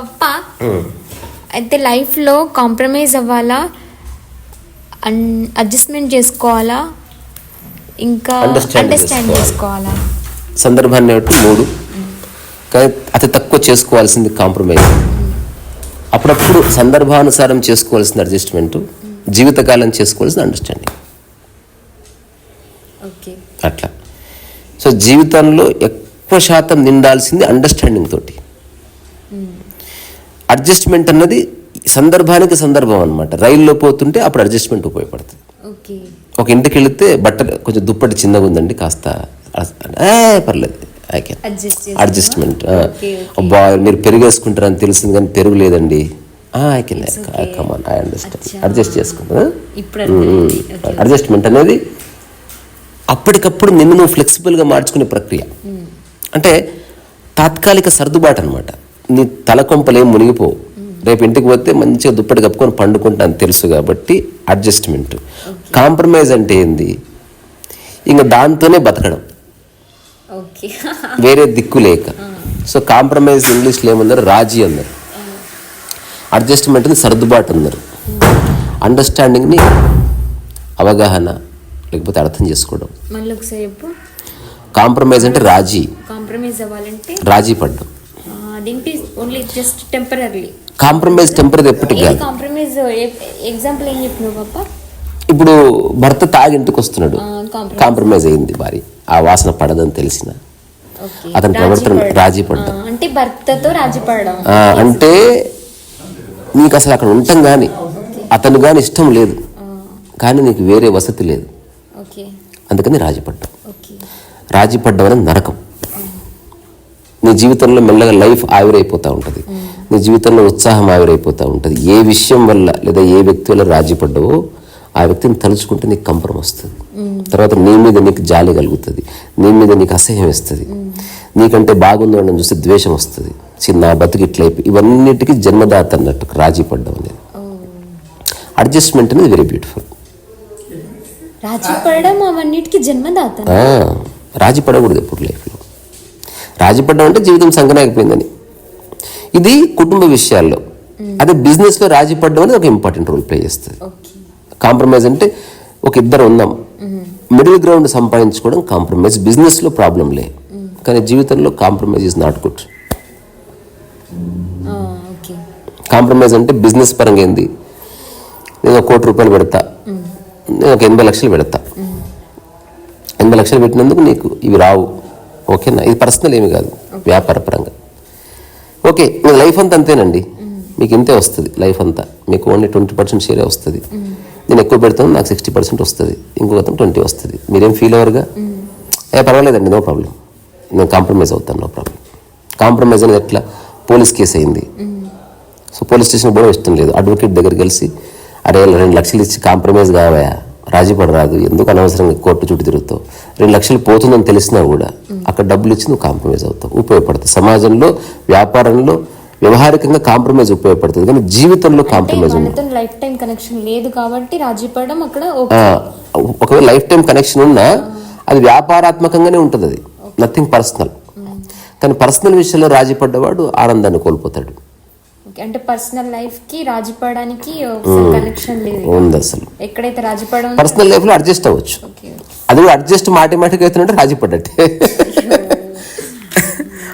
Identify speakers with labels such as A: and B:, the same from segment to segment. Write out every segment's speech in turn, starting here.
A: పప్ప అయితే లైఫ్లో కాంప్రమైజ్ అవ్వాలా? అన్ అడ్జస్ట్మెంట్ చేసుకోవాలా? ఇంకా అండర్స్టాండ్
B: చేసుకోవాలి. సందర్భాన్ని బట్టి మూడు. కానీ అతి తక్కువ చేసుకోవాల్సింది కాంప్రమైజ్. అప్పుడప్పుడు సందర్భానుసారం చేసుకోవాల్సిన అడ్జస్ట్మెంట్ జీవితకాలం చేసుకోవాల్సిన అండర్స్టాండింగ్
A: ఓకే.
B: అట్లా. సో జీవితంలో ఎక్కువ శాతం నిండాల్సింది అండర్స్టాండింగ్ తోటి. అడ్జస్ట్మెంట్ అన్నది సందర్భానికి సందర్భం అనమాట రైల్లో పోతుంటే అప్పుడు అడ్జస్ట్మెంట్ ఉపయోగపడుతుంది. ఒక ఇంటికి వెళితే బట్టలు కొంచెం దుప్పటి చిన్నగా ఉందండి కాస్త పర్లేదు. ఐ కెన్
A: అడ్జస్ట్
B: అడ్జస్ట్మెంట్ అబ్బా మీరు పెరుగు తెలిసింది కానీ పెరుగు లేదండి. I can
A: okay.
B: Come on I understand
A: అచ్చా.
B: అడ్జస్ట్ చేసుకుంటా
A: ఇప్పుడు అర్థమైంది. ఓకే
B: అడ్జస్ట్మెంట్ అనేది అప్పటికప్పుడు నిన్ను నువ్వు ఫ్లెక్సిబుల్గా మార్చుకునే ప్రక్రియ. అంటే తాత్కాలిక సర్దుబాటు అనమాట నీ తలకొంపలేం మునిగిపోవు రేపు ఇంటికి పోతే మంచిగా దుప్పటి కప్పుకొని పండుకుంటాను తెలుసు కాబట్టి అడ్జస్ట్మెంట్. కాంప్రమైజ్ అంటే ఏంది? ఇంకా దాంతోనే బతకడం. వేరే దిక్కు లేక. సో కాంప్రమైజ్ ఇంగ్లీష్లో ఏమన్నారు? రాజీ అన్నారు. అడ్జస్ట్మెంట్ని సర్దుబాటు అన్నారు. అండర్స్టాండింగ్ని అవగాహన లేకపోతే అర్థం చేసుకోవడం. కాంప్రమైజ్ అంటే రాజీ. రాజీ పడ్డం.
A: అదేంటి only just temporary
B: compromise temporary ఎప్పటికి కాదు.
A: కాంప్రమైజ్ ఎగ్జాంపుల్ ఏం చెప్పినావు పప్ప
B: ఇప్పుడు భర్త తాగి ఇంటికి వస్తున్నాడు. కాంప్రమైజ్ అయింది భార్య ఆ వాసన పడదని తెలిసిన. అతని ప్రవర్తన రాజీ పడ్డం.
A: అంటే భర్తతో రాజీ పడడం.
B: అంటే నీకు అసలు అక్కడ ఉండటం కానీ అతను కానీ ఇష్టం లేదు. కానీ నీకు వేరే వసతి లేదు.
A: ఓకే.
B: అందుకని రాజీ పడ్డం రాజీ పడ్డం అనేది నరకం. నీ జీవితంలో మెల్లగా లైఫ్ ఆవిరైపోతూ ఉంటుంది. నీ జీవితంలో ఉత్సాహం ఆవిరైపోతూ ఉంటుంది. ఏ విషయం వల్ల లేదా ఏ వ్యక్తి వల్ల రాజీ పడ్డావో ఆ వ్యక్తిని తలుచుకుంటే నీకు కంపరం వస్తుంది. తర్వాత నీ మీద నీకు జాలి కలుగుతుంది. నీ మీద నీకు అసహ్యం వేస్తుంది. నీకంటే బాగుంది అని చూస్తే ద్వేషం వస్తుంది. చిన్న బతుకు ఇట్లయిపోయి ఇవన్నిటికీ జన్మదాత అన్నట్టు రాజీ పడ్డం అనేది అడ్జస్ట్మెంట్ అనేది వెరీ బ్యూటిఫుల్
A: రాజీ పడడం అవన్నిటికి జన్మదాత.
B: రాజీ పడకూడదు ఎప్పుడు లైఫ్లో. రాజీ పడడం అంటే జీవితం సంకనాగిపోయిందని. ఇది కుటుంబ విషయాల్లో. అదే బిజినెస్లో రాజీ పడడం అనేది ఒక ఇంపార్టెంట్ రోల్ ప్లే చేస్తుంది. కాంప్రమైజ్ అంటే ఒక ఇద్దరు ఉన్నాం. మిడిల్ గ్రౌండ్ సంపాదించుకోవడం కాంప్రమైజ్. బిజినెస్లో ప్రాబ్లం లే. కానీ జీవితంలో compromise is not good compromise అంటే బిజినెస్ పరంగా ఏంది? నేను ఒక కోటి రూపాయలు పెడతా. నేను ఒక ఎనభై లక్షలు పెడతా. ఎనభై లక్షలు పెట్టినందుకు నీకు ఇవి రావు. ఓకేనా ఇది పర్సనల్ ఏమి కాదు వ్యాపార పరంగా ఓకే మీ లైఫ్ అంతా అంతేనండి. మీకు ఇంతే వస్తుంది లైఫ్ అంతా. మీకు ఓన్లీ ట్వంటీ పర్సెంట్ షేరే వస్తుంది. నేను ఎక్కువ పెడతాను నాకు సిక్స్టీ పర్సెంట్ వస్తుంది. ఇంకొక ట్వంటీ వస్తుంది. మీరేం ఫీల్ అవ్వరుగా? ఏ పర్వాలేదండి నో ప్రాబ్లం నేను కాంప్రమైజ్ అవుతాను నో ప్రాబ్లం కాంప్రమైజ్ అనేది ఎట్లా? పోలీస్ కేసు అయింది. సో పోలీస్ స్టేషన్ కూడా ఇష్టం లేదు. అడ్వకేట్ దగ్గర కలిసి అరే రెండు లక్షలు ఇచ్చి కాంప్రమైజ్ కావయా? రాజీ పడరాదు ఎందుకు అనవసరంగా కోర్టు చుట్టూ తిరుగుతావు? రెండు లక్షలు పోతుందని తెలిసినా కూడా అక్కడ డబ్బులు ఇచ్చి నువ్వు కాంప్రమైజ్ అవుతావు ఉపయోగపడుతుంది సమాజంలో వ్యాపారంలో వ్యవహారికంగా కాంప్రమైజ్ ఉపయోగపడుతుంది. కానీ జీవితంలో కాంప్రమైజ్
A: లైఫ్ టైం కనెక్షన్ లేదు కాబట్టి రాజీ పడడం అక్కడ
B: ఒకవేళ లైఫ్ టైం కనెక్షన్ ఉన్నా అది వ్యాపారాత్మకంగానే ఉంటుంది అది. నథింగ్ పర్సనల్ కానీ పర్సనల్ విషయంలో రాజీ పడ్డవాడు ఆనందాన్ని కోల్పోతాడు.
A: అంటే పర్సనల్ లైఫ్కి రాజీ పడడానికి కనెక్షన్ లేదు
B: ఉంది అసలు.
A: ఎక్కడైతే రాజీ పడడం
B: పర్సనల్ లైఫ్లో అడ్జస్ట్ అవ్వచ్చు. అది కూడా అడ్జస్ట్ మాటిమాటికి అవుతుంటే రాజీ పడ్డట్టే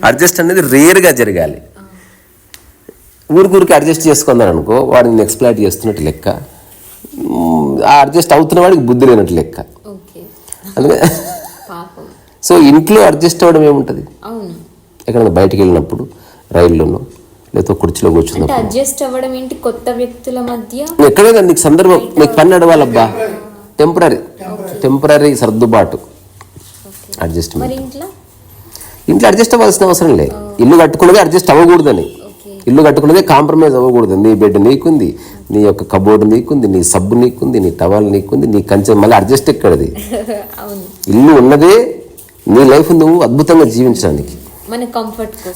B: అడ్జస్ట్ అనేది రేర్గా జరగాలి. ఊరికూరికి అడ్జస్ట్ చేసుకుందాం అనుకో వాడిని ఎక్స్ప్లాయిట్ చేస్తున్నట్టు లెక్క. ఆ అడ్జస్ట్ అవుతున్న వాడికి బుద్ధి లేనట్టు లెక్క.
A: ఓకే.
B: అందుకే
A: పాపం.
B: సో ఇంట్లో అడ్జస్ట్ అవ్వడం ఏముంటుంది?
A: అవును.
B: ఎక్కడైనా బయటికి వెళ్ళినప్పుడు రైల్లోనో లేకపోతే కుర్చీలో
A: అంటే
B: కూర్చున్నప్పుడు
A: అడ్జస్ట్ అవ్వడం ఏంటి? కొత్త వ్యక్తుల మధ్య?
B: ఎక్కడైనా నీకు సందర్భం. నీకు పని నడవాలబ్బా. టెంపరీ టెంపరీ సర్దుబాటు. అడ్జస్ట్మెంట్
A: మరి ఇంట్లో
B: అడ్జస్ట్ అవ్వాల్సిన అవసరం లేదు. ఇల్లు కట్టుకున్నదే అడ్జస్ట్ అవ్వకూడదని. ఇల్లు కట్టుకున్నదే కాంప్రమైజ్ అవ్వకూడదు నీ బెడ్ నీకుంది. నీ యొక్క కబోర్డ్ నీకుంది. నీ సబ్బు నీకుంది. నీ టవల్ నీకుంది. నీ కంచె మళ్ళీ అడ్జస్ట్ ఎక్కడది? ఇల్లు ఉన్నదే నీ లైఫ్ నువ్వు అద్భుతంగా జీవించడానికి.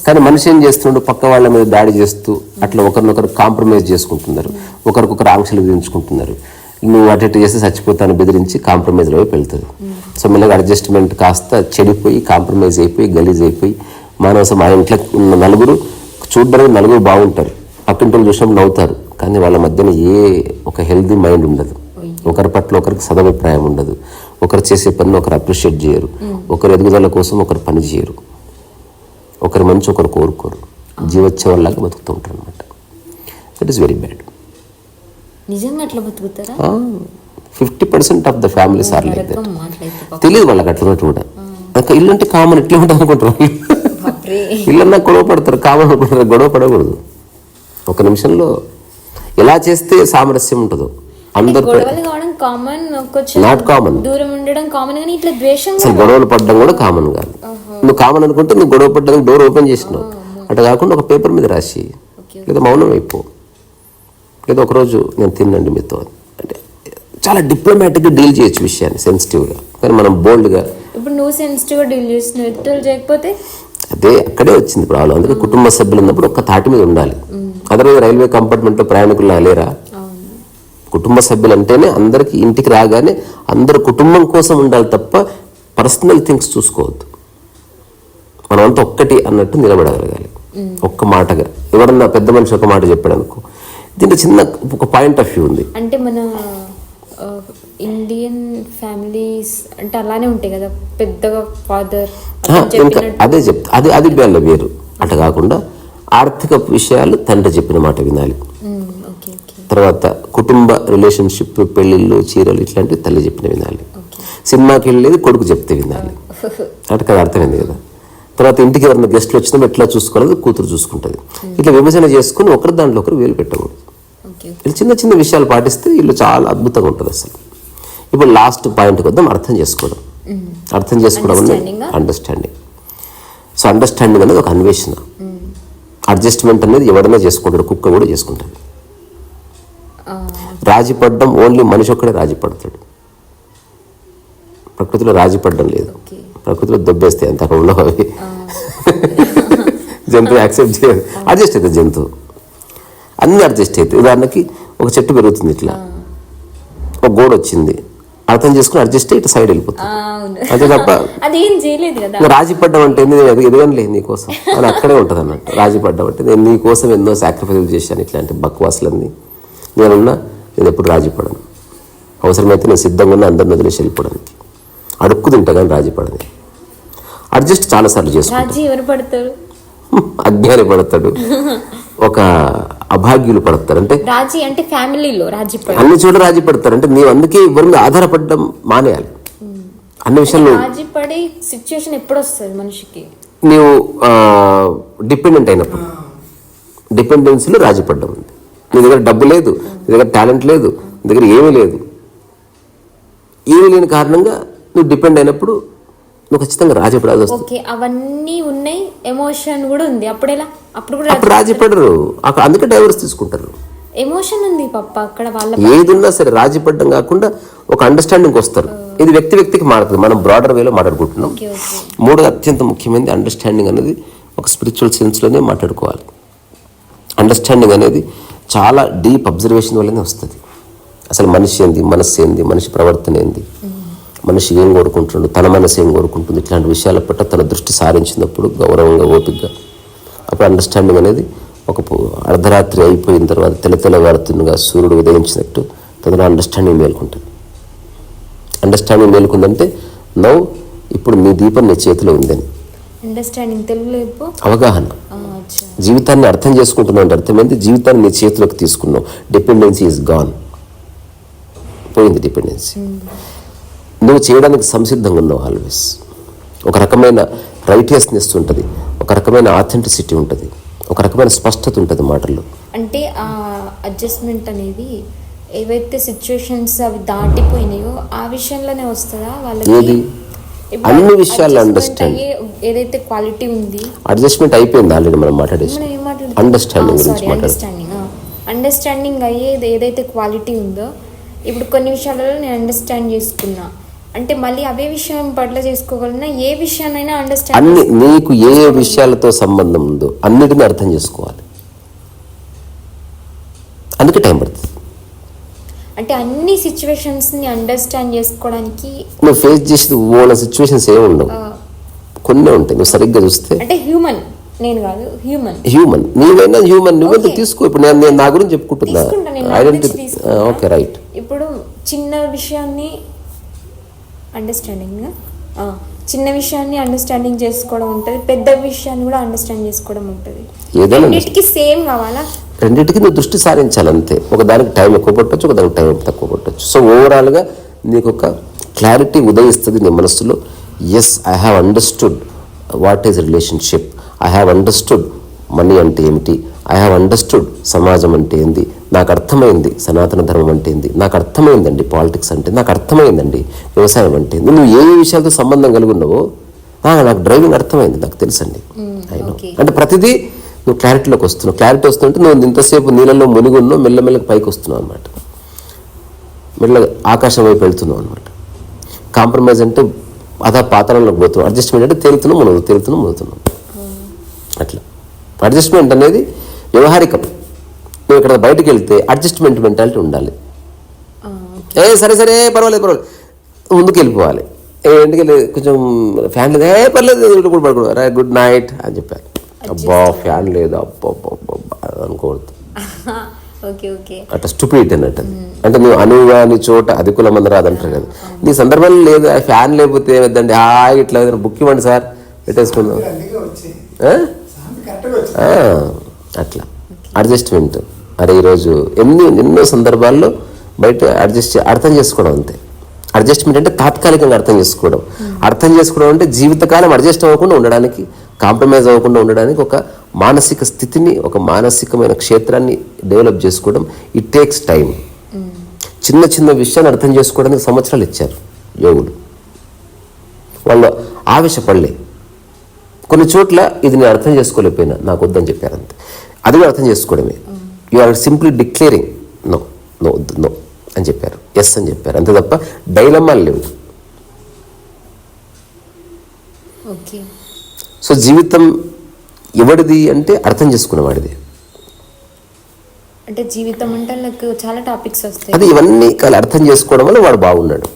B: కానీ మనిషి ఏం చేస్తున్నాడు? పక్క వాళ్ళ మీద దాడి చేస్తూ అట్లా ఒకరినొకరు కాంప్రమైజ్ చేసుకుంటున్నారు. ఒకరికొకరు ఆంక్షలు విధించుకుంటున్నారు. నువ్వు అటు ఇటు చేస్తే చచ్చిపోతాను బెదిరించి కాంప్రమైజ్ వైపు వెళ్తుంది. సో మెల్లగా అడ్జస్ట్మెంట్ కాస్త చెడిపోయి కాంప్రమైజ్ అయిపోయి గలీజ్ అయిపోయి మానవ మా ఇంట్లో ఉన్న నలుగురు చూడడానికి నలుగురు బాగుంటారు. పక్కింటి చూసినప్పుడు నవ్వుతారు. కానీ వాళ్ళ మధ్యన ఏ ఒక హెల్దీ మైండ్ ఉండదు. ఒకరి పట్ల ఒకరికి సదభిప్రాయం ఉండదు. ఒకరు చేసే పనిని ఒకరు అప్రిషియేట్ చేయరు. ఒకరు ఎదుగుదల కోసం ఒకరు పని చేయరు. ఒకరి మంచి ఒకరు కోరుకోరు. జీవోత్సవంలాగా బతుకుతూ ఉంటారు అనమాట దట్ ఈస్ వెరీ బ్యాడ్
A: నిజంగా అట్లా బతుకుతారా?
B: Fifty percent of the families are like that. తెలియదు వాళ్ళకి అట్లా కూడా. ఇల్లు అంటే కామన్ ఇట్లా ఉంటుంది అనుకుంటారు.
A: బాప్రే.
B: ఇల్లన్నా గొడవ పడతారు కామన్ అనుకుంటారు గొడవ పడకూడదు. ఒక నిమిషంలో ఎలా చేస్తే సామరస్యం ఉంటుందో అందరు నాట్ కామన్
A: దూరం ఉండడం కామన్ కానీ ఇట్లా ద్వేషం
B: అసలు గొడవలు పడడం కూడా కామన్ కాదు. నువ్వు కామన్ అనుకుంటే నువ్వు గొడవ పడ్డానికి డోర్ ఓపెన్ చేసినావు. అట్లా కాకుండా ఒక పేపర్ మీద రాసి లేదా మౌనం అయిపో. లేదా ఒకరోజు నేను తిన్నండి మీతో అంటే చాలా డిప్లొమాటిక్గా డీల్ చేయొచ్చు విషయాన్ని సెన్సిటివ్గా కానీ మనం బోల్డ్గా
A: ఇప్పుడు నువ్వు సెన్సిటివ్గా డీల్ చేయకపోతే?
B: అదే అక్కడే వచ్చింది ప్రాబ్లం. అందుకే కుటుంబ సభ్యులు ఉన్నప్పుడు ఒక్క తాటి మీద ఉండాలి. అదర్వైజ్ రైల్వే కంపార్ట్మెంట్లో ప్రయాణికులు లేరా కుటుంబ సభ్యులు అంటేనే అందరికి ఇంటికి రాగానే అందరు కుటుంబం కోసం ఉండాలి తప్ప పర్సనల్ థింగ్స్ చూసుకోవద్దు. మనం అంతా ఒక్కటి అన్నట్టు నిలబడగలగాలి. ఒక్క మాటగా. ఎవరన్నా పెద్ద మనిషి ఒక మాట చెప్పాడు అనుకో దీంట్లో చిన్న ఒక పాయింట్ ఆఫ్ వ్యూ ఉంది.
A: అంటే మన ఇండియన్ ఫ్యామిలీస్ అంటే అలానే ఉంటాయి కదా పెద్దగా ఫాదర్
B: ఇంకా అదే చెప్తా అది అది వేళ్ళ వేరు. అట్లా కాకుండా ఆర్థిక విషయాలు తండ్రి చెప్పిన మాట వినాలి. తర్వాత కుటుంబ రిలేషన్షిప్ పెళ్ళిళ్ళు చీరలు ఇట్లాంటివి తల్లి చెప్పిన వినాలి. సినిమాకి వెళ్ళేది కొడుకు చెప్తే వినాలి. అటు కదా అర్థమైంది కదా? తర్వాత ఇంటికి ఎవరైనా గెస్ట్లు వచ్చినా ఎట్లా చూసుకోవాలి కూతురు చూసుకుంటుంది. ఇట్లా విభజన చేసుకుని ఒకరి దాంట్లో ఒకరు వేలు పెట్టకూడదు. ఇలా చిన్న చిన్న విషయాలు పాటిస్తే ఇల్లు చాలా అద్భుతంగా ఉంటుంది అసలు. ఇప్పుడు లాస్ట్ పాయింట్కి వద్దాం అర్థం చేసుకోవడం. అర్థం చేసుకోవడం అనేది? అండర్స్టాండింగ్ సో అండర్స్టాండింగ్ అనేది ఒక అన్వేషణ. అడ్జస్ట్మెంట్ అనేది ఎవడైనా చేసుకుంటాడు కుక్క కూడా చేసుకుంటాడు రాజీ పడడం ఓన్లీ మనిషి ఒక్కడే రాజీ పడతాడు ప్రకృతిలో రాజీ పడడం లేదు.
A: ఓకే.
B: ప్రకృతిలో దొబ్బేస్తాయి అంత అక్కడ ఉండవు అవి జంతువు యాక్సెప్ట్ చేయదు అడ్జస్ట్ అవుతుంది జంతువు. అన్ని అడ్జస్ట్ అవుతాయి. ఉదాహరణకి ఒక చెట్టు పెరుగుతుంది ఇట్లా. ఒక గోడ వచ్చింది. అర్థం చేసుకుని అడ్జస్ట్ అయ్యి ఇటు సైడ్ వెళ్ళిపోతుంది అంతే తప్ప రాజీ పడ్డం అంటే? నేను ఎదగ- ఎదగనులే నీకోసం. అని అక్కడే ఉంటుంది అన్నట్టు. రాజీ పడ్డం అంటే నేను నీకోసం ఎన్నో సాక్రిఫైస్ చేశాను ఇట్లాంటి బక్వాసులన్నీ. నేనున్నా నేను ఎప్పుడు రాజీ పడను. అవసరమైతే నేను సిద్ధంగా ఉన్న అందరిని వదిలేసి వెళ్ళిపోవడానికి. అడుక్కు తింటా కానీ రాజీ పడని అడ్జస్ట్ చాలాసార్లు
A: పడతారు?
B: అజ్ఞాని పడతాడు. ఒక అభాగ్యులు పడతారు. అంటే
A: రాజీ అంటే ఫ్యామిలీలో రాజీ
B: అన్ని చోట్ల రాజీ పడతారు. అంటే నీవు అందుకే ఎవరి మీద ఆధారపడడం మానేయాలి. అన్ని విషయాల్లో
A: రాజీ పడే సిచ్యుయేషన్ ఎప్పుడు వస్తుంది మనిషికి?
B: నీవు డిపెండెంట్ అయినప్పుడు. డిపెండెన్సీలో రాజీ పడ్డం ఉంది. నీ దగ్గర డబ్బు లేదు నీ దగ్గర టాలెంట్ లేదు నీ దగ్గర ఏమీ లేదు. ఏమీ లేని కారణంగా నువ్వు డిపెండ్ అయినప్పుడు నువ్వు ఖచ్చితంగా రాజీ పడాల్సి వస్తుంది.
A: ఓకే అవన్నీ ఉన్నాయి ఎమోషన్ కూడా ఉంది. అప్పుడు ఎలా? అప్పుడు కూడా
B: అప్పుడు రాజీ పడరు అక్కడ అందుకే డైవర్స్ తీసుకుంటారు.
A: ఎమోషన్ ఉంది పప్ప అక్కడ వాళ్ళ
B: ఏది ఉన్నా సరే రాజీ పడడం కాకుండా ఒక అండర్స్టాండింగ్ వస్తారు. ఇది వ్యక్తి వ్యక్తికి మారుతుంది. మనం బ్రాడర్ వేలో మాట్లాడుకుంటున్నాం.
A: Okay okay.
B: మూడో అత్యంత ముఖ్యమైనది అండర్స్టాండింగ్ అనేది ఒక స్పిరిచువల్ సెన్స్లోనే మాట్లాడుకోవాలి. అండర్స్టాండింగ్ అనేది చాలా డీప్ అబ్జర్వేషన్ వల్లనే వస్తుంది. అసలు మనిషి ఏంది మనస్సు ఏంది మనిషి ప్రవర్తన ఏంది? మనిషి ఏం కోరుకుంటుండు తన మనసు ఏం కోరుకుంటుంది ఇట్లాంటి విషయాల పట్ల తన దృష్టి సారించినప్పుడు గౌరవంగా ఓపికగా అప్పుడు అండర్స్టాండింగ్ అనేది ఒక అర్ధరాత్రి అయిపోయిన తర్వాత తెల్ల తెల్లవారుతుండగా సూర్యుడు ఉదయించినట్టు తనలో అండర్స్టాండింగ్ మేల్కుంటుంది. అండర్స్టాండింగ్ మేలుకుందంటే నౌ ఇప్పుడు నీ దీపం నీ చేతిలో ఉందని.
A: అండర్స్టాండింగ్ తెలుగులో చెప్పు.
B: అవగాహన. జీవితాన్ని అర్థం చేసుకుంటున్నావు అంటే అర్థమైంది జీవితాన్ని నీ చేతిలోకి తీసుకున్నావు. డిపెండెన్సీ ఈజ్ గాన్ పోయింది డిపెండెన్సీ నువ్వు చేయడానికి సంసిద్ధంగా ఉన్నావు ఆల్వేస్ ఒక రకమైన రైటియస్నెస్ ఉంటుంది ఒక రకమైన ఆథెంటిసిటీ ఉంటుంది ఒక రకమైన స్పష్టత ఉంటుంది మాటల్లో.
A: అంటే ఆ అడ్జస్ట్మెంట్ అనేది ఏవైతే సిచ్యుయేషన్స్ అవి దాటిపోయినాయో ఆ విషయంలోనే వస్తుందా? వాళ్ళకి
B: అన్ని understand.
A: అయ్యే ఏదైతే క్వాలిటీ ఉంది
B: అడ్జస్ట్మెంట్ అయిపోయింది ఆల్రెడీ మనం మాట్లాడేసి? Understanding
A: ఆ,
B: గురించి మాట్లాడు.
A: అండర్స్టాండింగ్ అండర్స్టాండింగ్ అయ్యేది ఏదైతే క్వాలిటీ ఉందో ఇప్పుడు కొన్ని విషయాలలో నేను అండర్స్టాండ్ చేసుకున్నా. అంటే మళ్ళీ అవే విషయం పట్ల చేసుకోగలనా? ఏ విషయాన్నైనా అండర్స్టాండ్
B: అన్ని నీకు ఏ ఏ విషయాలతో సంబంధం ఉందో అన్నిటిని అర్థం చేసుకోవాలి. అందుకే టైం పడుతుంది.
A: అంటే అన్ని సిచ్యువేషన్స్ని అండర్స్టాండ్ చేసుకోవడానికి
B: నువ్వు ఫేస్ చేసేది ఓన సిచ్యువేషన్స్ ఏమి ఉండవు. కొన్ని ఉంటాయి. నువ్వు సరిగ్గా చూస్తే
A: అంటే హ్యూమన్ నేను కాదు హ్యూమన్
B: హ్యూమన్ నీవైనా హ్యూమన్ నువ్వైతే తీసుకో. ఇప్పుడు నేను నేను నా గురించి చెప్పుకుంటున్నా. ఐడెంటిటీ. ఓకే రైట్
A: ఇప్పుడు చిన్న విషయాన్ని అండర్స్టాండింగ్ చిన్న విషయాన్ని అండర్స్టాండింగ్ చేసుకోవడం ఉంటుంది పెద్ద విషయాన్ని కూడా అండర్స్టాండ్ చేసుకోవడం ఉంటుంది. రెండింటికి సేమ్ కావాలా?
B: రెండింటికి నువ్వు దృష్టి సారించాలి అంతే ఒక దానికి టైం ఎక్కువ పట్టొచ్చు ఒక దానికి టైం తక్కువ పట్టొచ్చు. సో ఓవరాల్గా నీకు ఒక క్లారిటీ ఉదయిస్తుంది నీ మనసులో. Yes I have understood what is relationship I have understood money అంటే ఏమిటి? ఐ హ్యావ్ అండర్స్టూడ్ సమాజం అంటే ఏంది? నాకు అర్థమైంది సనాతన ధర్మం అంటే ఏంది? నాకు అర్థమైందండి పాలిటిక్స్ అంటే నాకు అర్థమైందండి వ్యవసాయం అంటే ఏంది? నువ్వు ఏ విషయాలతో సంబంధం కలిగి ఉన్నావో "ఆ, నాకు డ్రైవింగ్ అర్థమైంది నాకు తెలుసండి. Know."
A: okay.
B: అంటే ప్రతిదీ నువ్వు క్లారిటీలోకి వస్తున్నావు. క్లారిటీ వస్తుంటే నువ్వు ఇంతసేపు నీళ్ళలో మునిగి ఉన్నావు మెల్లమెల్లగా పైకి వస్తున్నావు అనమాట మెల్లగా ఆకాశం వైపు వెళ్తున్నావు అనమాట కాంప్రమైజ్ అంటే అదా పాతాళంలోకి పోతున్నావు. అడ్జస్ట్మెంట్ అంటే తేలుతున్నావు మునుగు తేలుతున్నావు మునుగుతున్నావు. అట్లా. అడ్జస్ట్మెంట్ అనేది వ్యవహారికం. నువ్వు ఇక్కడ బయటికి వెళ్తే అడ్జస్ట్మెంట్ మెంటాలిటీ ఉండాలి.
A: ఆ,
B: ఏ సరే సరే పర్వాలేదు పర్వాలేదు. ముందుకు వెళ్ళిపోవాలి ఏ ఇంటికి వెళ్ళి కొంచెం ఫ్యాన్ లేదు. ఏ పర్లేదు ఇక్కడ కూడా రా గుడ్ నైట్ అని చెప్పారు అబ్బా ఫ్యాన్ లేదు. అబ్బా అబ్బా, అబ్బా, అబ్బా అనుకోవద్దు.
A: Okay okay.
B: అట్లా స్టూపిడిటీ అన్నట్టు అది. అంటే నువ్వు అనువుగా నీ చోట అది కులం మంది రాదంటారు కదా. నీ సందర్భంలో లేదు. ఫ్యాన్ లేకపోతే ఏమద్దండి హాయ్ ఇట్లా ఏదైనా బుక్ ఇవ్వండి సార్. పెట్టేసుకుందాం. అట్లా. అడ్జస్ట్మెంట్. అరే ఈరోజు ఎన్ని ఎన్నో సందర్భాల్లో బయట అడ్జస్ట్ అర్థం చేసుకోవడం అంతే. అడ్జస్ట్మెంట్ అంటే తాత్కాలికంగా అర్థం చేసుకోవడం. అర్థం చేసుకోవడం అంటే జీవితకాలం అడ్జస్ట్ అవ్వకుండా ఉండడానికి కాంప్రమైజ్ అవ్వకుండా ఉండడానికి ఒక మానసిక స్థితిని ఒక మానసికమైన క్షేత్రాన్ని డెవలప్ చేసుకోవడం ఇట్ టేక్స్ టైం చిన్న చిన్న విషయాన్ని అర్థం చేసుకోవడానికి సంవత్సరాలు ఇచ్చారు యోగులు. వాళ్ళు ఆవేశపడలే. కొన్ని చోట్ల ఇది నేను అర్థం చేసుకోలేకపోయినా. నాకు వద్దని చెప్పారు అంతే. అది కూడా అర్థం చేసుకోవడమే. You are simply declaring no no వద్దు నో అని చెప్పారు. ఎస్ అని చెప్పారు. అంతే తప్ప డైలమ్మాలు లేవు.
A: ఓకే.
B: సో జీవితం ఎవడిది అంటే అర్థం చేసుకున్నవాడిది
A: అంటే జీవితం అంటే నాకు చాలా టాపిక్స్ వస్తాయి.
B: అది ఇవన్నీ అర్థం చేసుకోవడం వల్ల వాడు బాగున్నాడు.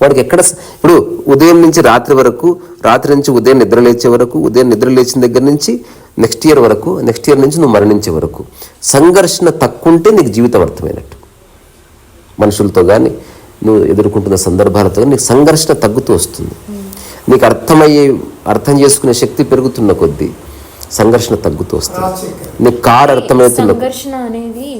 B: వాడికి ఎక్కడ ఇప్పుడు ఉదయం నుంచి రాత్రి వరకు రాత్రి నుంచి ఉదయం నిద్ర లేచే వరకు ఉదయం నిద్ర లేచిన దగ్గర నుంచి నెక్స్ట్ ఇయర్ వరకు నెక్స్ట్ ఇయర్ నుంచి నువ్వు మరణించే వరకు. సంఘర్షణ తక్కువ ఉంటే నీకు జీవితం అర్థమైనట్టు. మనుషులతో కానీ నువ్వు ఎదుర్కొంటున్న సందర్భాలతో నీకు సంఘర్షణ తగ్గుతూ వస్తుంది. నీకు అర్థమయ్యే అర్థం చేసుకునే శక్తి పెరుగుతున్న కొద్దీ సంఘర్షణ తగ్గుతూ వస్తుంది. నీకు కార్ అర్థమవుతున్న
A: సంఘర్షణ అనేది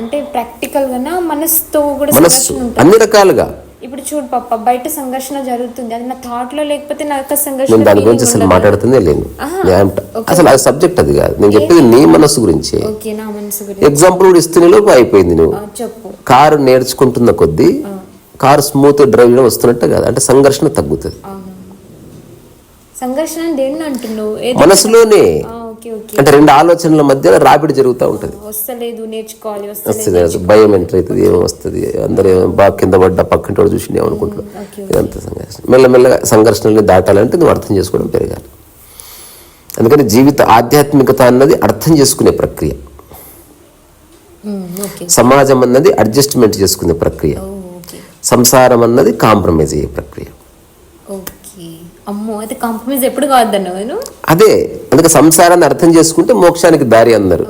A: అంటే ప్రాక్టికల్ గానా? మనసుతో కూడా
B: మనస్సు
A: సంఘర్షణ ఉంటుంది?
B: అన్ని రకాలుగా.
A: ఇప్పుడు చూడు పాప బయట సంఘర్షణ జరుగుతుంది. అది నా థాట్లో లేకపోతే నాకు ఆ సంఘర్షణ
B: నేను దాని గురించి అసలు. మాట్లాడుతుందే
A: ఓకే.
B: అసలు అది సబ్జెక్ట్ అది కాదు. నేను చెప్పేది నీ
A: నా మనసు గురించి.
B: ఎగ్జాంపుల్ కూడా ఇస్తూనే లోపు అయిపోయింది నువ్వు.
A: ఆ, చెప్పు.
B: కారు నేర్చుకుంటున్న కొద్దీ కారు స్మూత్ డ్రైవ్ చేయడం వస్తున్నట్టే కాదు. అంటే సంఘర్షణ తగ్గుతుంది.
A: సంఘర్షణ
B: మనసులోనే.
A: ఆ,
B: అంటే రెండు ఆలోచనల మధ్య రాపిడి జరుగుతూ ఉంటుంది.
A: వస్తలేదు నేర్చుకోవాలి
B: భయం ఎంటర్ అవుతుంది ఏమో వస్తుంది అందరూ బాగా కింద పడ్డ పక్కింటి వాడు చూసి అనుకుంటున్నాడు
A: ఓకే.
B: ఇదంతా సంఘర్షణ. మెల్లమెల్లగా సంఘర్షణల్ని దాటాలంటే నువ్వు అర్థం చేసుకోవడం పెరగాలి. అందుకని జీవిత ఆధ్యాత్మికత అన్నది అర్థం చేసుకునే ప్రక్రియ. సమాజం అన్నది అడ్జస్ట్మెంట్ చేసుకునే ప్రక్రియ. సంసారం అన్నది కాంప్రమైజ్ అయ్యే ప్రక్రియ.
A: అమ్మో అయితే కాంప్రమైజ్ ఎప్పుడు కావద్దన్నావు నేను?
B: అదే అందుకే సంసారాన్ని అర్థం చేసుకుంటే మోక్షానికి దారి అందరు.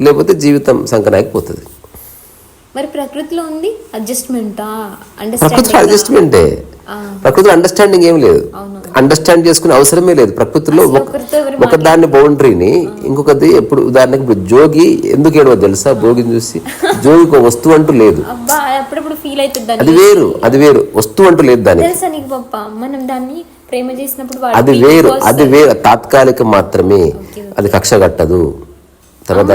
B: లేకపోతే జీవితం సంకనాకపోతుంది
A: మరి ప్రకృతిలో ఉంది అడ్జస్ట్మెంటా?
B: ప్రకృతిలో అడ్జస్ట్మెంటే. ప్రకృతిలో అండర్స్టాండింగ్ ఏం లేదు. అండర్స్టాండ్ చేసుకునే అవసరమే లేదు. ప్రకృతిలో ఒక- దాన్ని బౌండరీని ఇంకొకది ఎప్పుడు ఉదాహరణకి ఇప్పుడు జోగి ఎందుకు ఏడవో తెలుసా? భోగిని చూసి జోగికి ఒక వస్తువు అంటూ లేదు. అది వేరు అది వేరు. వస్తువు అంటూ లేదు దానికి.
A: తెలుసా నీకు పప్ప మనం దాన్ని ప్రేమ చేసినప్పుడు
B: అది వేరు. అది వేరు తాత్కాలిక మాత్రమే అది కక్ష కట్టదు. తర్వాత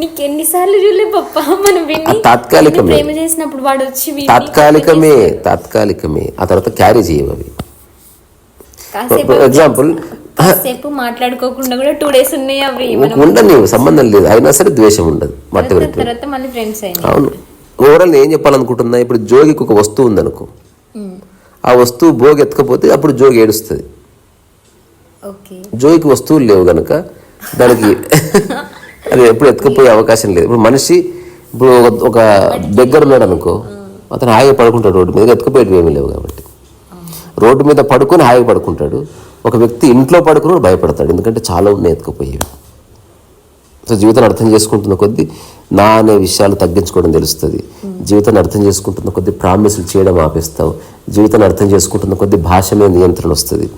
A: నీకు ఎన్నిసార్లు చూడలే పప్ప మనం
B: తాత్కాలికమే.
A: విని ప్రేమ చేసినప్పుడు వాడు వచ్చి విని
B: తాత్కాలికమే తాత్కాలికమే. ఆ తర్వాత క్యారీ చేయవు అవి. ఎగ్జాంపుల్
A: కాసేపు మాట్లాడుకోకుండా కూడా టూ డేస్ ఉన్నాయి అవి. మనం
B: ఉండని సంబంధం లేదు. అయినా సరే ద్వేషం ఉండదు మట్టి
A: తర్వాత తర్వాత మళ్ళీ ఫ్రెండ్స్ అయినాయి.
B: అవును. ఓవరాల్ ఏం చెప్పాలనుకుంటున్నా ఇప్పుడు జోగికి ఒక వస్తువు ఉందనుకో. ఆ వస్తువు భోగి ఎత్తకపోతే అప్పుడు జోగి ఏడుస్తుంది. జోగికి వస్తువులు లేవు గనక దానికి అది ఎప్పుడు ఎత్తుకపోయే అవకాశం లేదు. ఇప్పుడు మనిషి ఇప్పుడు ఒక- దగ్గర ఉన్నాడు అనుకో అతను హాయిగా పడుకుంటాడు రోడ్డు మీద. ఎత్తుకుపోయేటివి ఏమీ లేవు కాబట్టి. రోడ్డు మీద పడుకొని హాయిగా పడుకుంటాడు. ఒక వ్యక్తి ఇంట్లో పడుకుని భయపడతాడు. ఎందుకంటే చాలా ఉన్నాయి ఎత్తుకుపోయేవి. సో జీవితాన్ని అర్థం చేసుకుంటున్న కొద్దీ నా అనే విషయాలు తగ్గించుకోవడం తెలుస్తుంది. జీవితాన్ని అర్థం చేసుకుంటున్న కొద్దీ ప్రామిసులు చేయడం ఆపేస్తావు. జీవితాన్ని అర్థం చేసుకుంటున్న కొద్దీ భాష మీద నియంత్రణ వస్తుంది.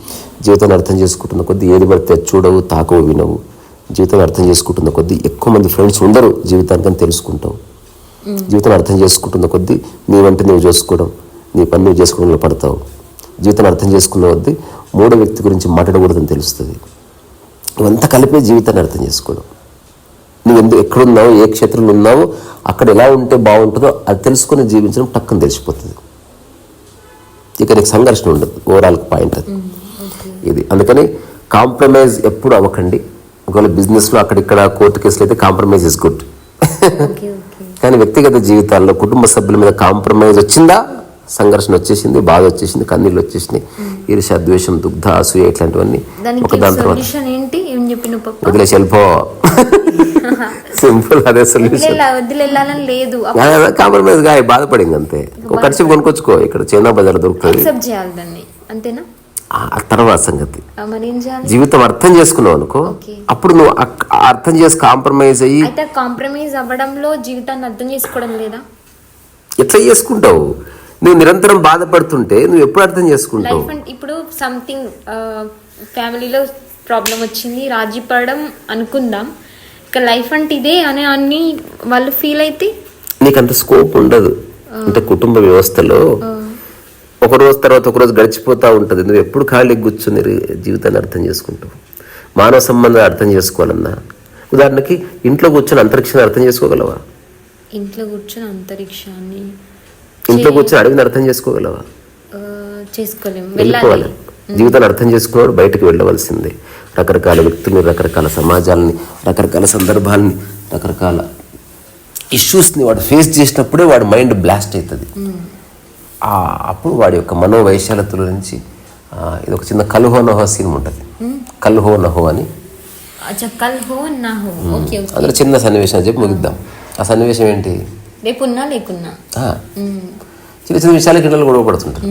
B: జీవితాన్ని అర్థం చేసుకుంటున్న కొద్దీ ఏది పడితే చూడవు తాకవు వినవు. జీవితాన్ని అర్థం చేసుకుంటున్న కొద్దీ ఎక్కువ మంది ఫ్రెండ్స్ ఉండరు జీవితానికని తెలుసుకుంటావు. జీవితాన్ని అర్థం చేసుకుంటున్న కొద్దీ నీ వంట నువ్వు చేసుకోవడం నీ పని నువ్వు చేసుకోవడంలో పడతావు. జీవితాన్ని అర్థం చేసుకున్న కొద్దీ మూడో వ్యక్తి గురించి మాట్లాడకూడదని తెలుస్తుంది. ఇవంతా కలిపే జీవితాన్ని అర్థం చేసుకోవడం. నువ్వు ఎందుకు ఎక్కడున్నావు ఏ క్షేత్రంలో ఉన్నావో అక్కడ ఎలా ఉంటే బాగుంటుందో అది తెలుసుకొని జీవించడం టక్కని తెలిసిపోతుంది. ఇక నీకు సంఘర్షణ ఉండదు ఓవరాల్ పాయింట్ అది. ఇది. అందుకని కాంప్రమైజ్ ఎప్పుడు అవ్వకండి. ఒకవేళ బిజినెస్లో అక్కడిక్కడ కోర్టు కేసులు అయితే కాంప్రమైజ్ ఇస్ గుడ్ కానీ వ్యక్తిగత జీవితాల్లో కుటుంబ సభ్యుల మీద కాంప్రమైజ్ వచ్చిందా? సంఘర్షణ వచ్చేసింది బాధ వచ్చేసింది కన్నీళ్ళు వచ్చేసినాయి. ఈర్ష ద్వేషం దుగ్ధ అసూయ ఇట్లాంటివన్నీ ఒక దాని తర్వాత.
A: పప్ప
B: వదిలేసి వెళ్ళిపో. సింపుల్ అదే సొల్యూషన్
A: లేదు.
B: కాంప్రమైజ్గా బాధపడింది అంతే. ఒక కడిచి కొనుక్కొచ్చుకో. ఇక్కడ చైనా బజార్ దొరుకుతుంది.
A: యాక్సెప్ట్ చేయాలి దాన్ని అంతేనా?
B: ఆ ఆ తర్వాత సంగతి. జీవితం అర్థం చేసుకున్నావు అనుకో. అప్పుడు నువ్వు అర్థం చేసి కాంప్రమైజ్ అయ్యి
A: అయితే కాంప్రమైజ్ అవ్వడంలో జీవితాన్ని అర్థం చేసుకోవడం లేదా?
B: ఎట్లా చేసుకుంటావు? నువ్వు నిరంతరం బాధపడుతుంటే నువ్వు ఎప్పుడు అర్థం చేసుకుంటావు?
A: ఇప్పుడు సంథింగ్ ఫ్యామిలీలో ప్రాబ్లం వచ్చింది. రాజీ పడడం అనుకుందాం. ఇక లైఫ్ అంటే ఇదే అని అన్ని వాళ్ళు ఫీల్ అయితే
B: నీకు అంత స్కోప్ ఉండదు. అంటే కుటుంబ వ్యవస్థలో ఒక రోజు తర్వాత ఒక రోజు గడిచిపోతూ ఉంటుంది. నువ్వు ఎప్పుడు ఖాళీ కూర్చుని జీవితాన్ని అర్థం చేసుకుంటావు? మానవ సంబంధాలు అర్థం చేసుకోవాలన్నా? ఉదాహరణకి ఇంట్లో కూర్చొని అంతరిక్షాన్ని అర్థం చేసుకోగలవా?
A: ఇంట్లో కూర్చొని అంతరిక్షాన్ని
B: ఇంట్లో కూర్చొని అడవిని అర్థం చేసుకోగలవా?
A: ఆ, చేసుకోలేం.
B: వెళ్ళిపోవాలి. జీవితాన్ని అర్థం చేసుకున్నాడు బయటకు వెళ్ళవలసిందే. రకరకాల వ్యక్తుల్ని రకరకాల సమాజాలని రకరకాల సందర్భాలని రకరకాల ఇష్యూస్ని వాడు ఫేస్ చేసినప్పుడే వాడి మైండ్ బ్లాస్ట్ అవుతుంది అప్పుడు వాడి యొక్క మనోవైశాలతుల నుంచి ఇది ఒక చిన్న కలుహో నహో సినిమా ఉంటుంది. కలుహో నహో అని. అందులో చిన్న సన్నివేశం చెప్పి ముగిద్దాం. ఆ సన్నివేశం ఏంటి?
A: లేకున్నా.
B: చిన్న చిన్న విషయాలకి ఇళ్ళలో గొడవ పడుతుంటారు.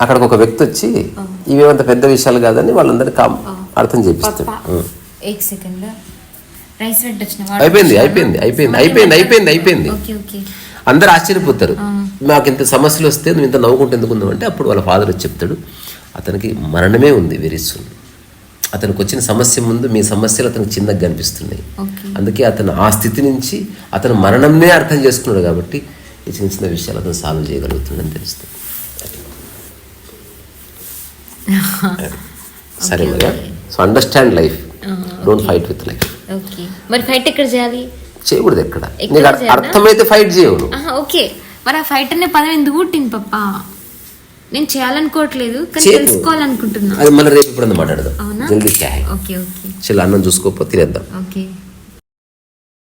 B: అక్కడికి ఒక వ్యక్తి వచ్చి ఇవేమంత పెద్ద విషయాలు కాదని వాళ్ళందరికీ కామ్ అర్థం చేపిస్తాడు.
A: సెకండ్. రైస్
B: అయిపోయింది అయిపోయింది అయిపోయింది అయిపోయింది అయిపోయింది అయిపోయింది. అందరు ఆశ్చర్యపోతారు. మాకు ఇంత సమస్యలు వస్తే నువ్వు ఇంత నవ్వుకుంటూ ఎందుకు అంటే అప్పుడు వాళ్ళ ఫాదర్ వచ్చి చెప్తాడు అతనికి మరణమే ఉంది వెరీ సూన్. అతనికి వచ్చిన సమస్య ముందు మీ సమస్యలు అతనికి చిన్నగా కనిపిస్తున్నాయి. అందుకే అతను ఆ స్థితి నుంచి అతను మరణంనే అర్థం చేసుకున్నాడు కాబట్టి ఈ చిన్న చిన్న విషయాలు అతను సాల్వ్ చేయగలుగుతుందని తెలుస్తుంది. సరే మరి so understand life don't fight with life
A: okay మరి ఫైట్ ఎక్కడ చేయాలి?
B: చేయకూడదు ఎక్కడ. నీకు? అర్థమైతే ఫైట్ చేయవు
A: ఓకే మరి ఆ ఫైట్ అనే పదం ఎందుకు పుట్టింది పప్ప? నేను చేయాలనుకోవట్లేదు కానీ. తెలుసుకోవాలనుకుంటున్నా.
B: అది మళ్ళీ రేపు ఇప్పుడు మాట్లాడదాం? జల్దీ
A: ఓకే ఓకే
B: చలో అన్నం చూసుకోకపోతే తినేద్దాం.
A: ఓకే